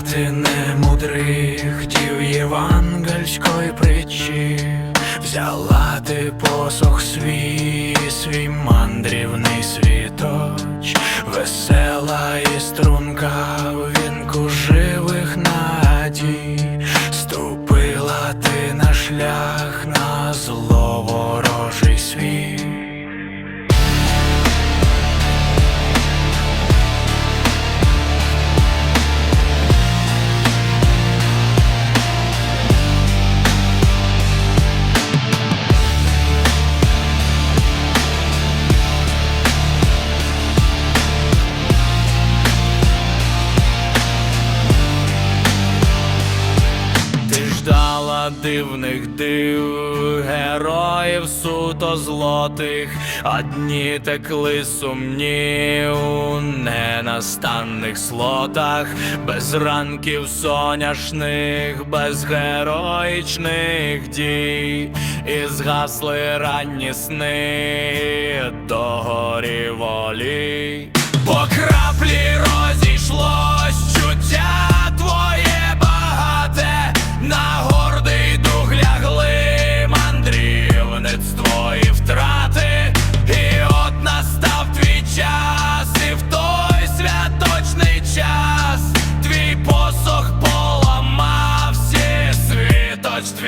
істини мудрих дів євангельської притчі, взяла ти посох свій, свій мандрівний світоч, весела і струнка в вінку живих надій, ступила ти на шлях на зловорожий світ. Дивних див, героїв суто злотих, а дні текли сумні у ненастанних слотах, без ранків соняшних, без героїчних дій, і згасли ранні сни до горі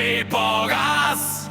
посох поламав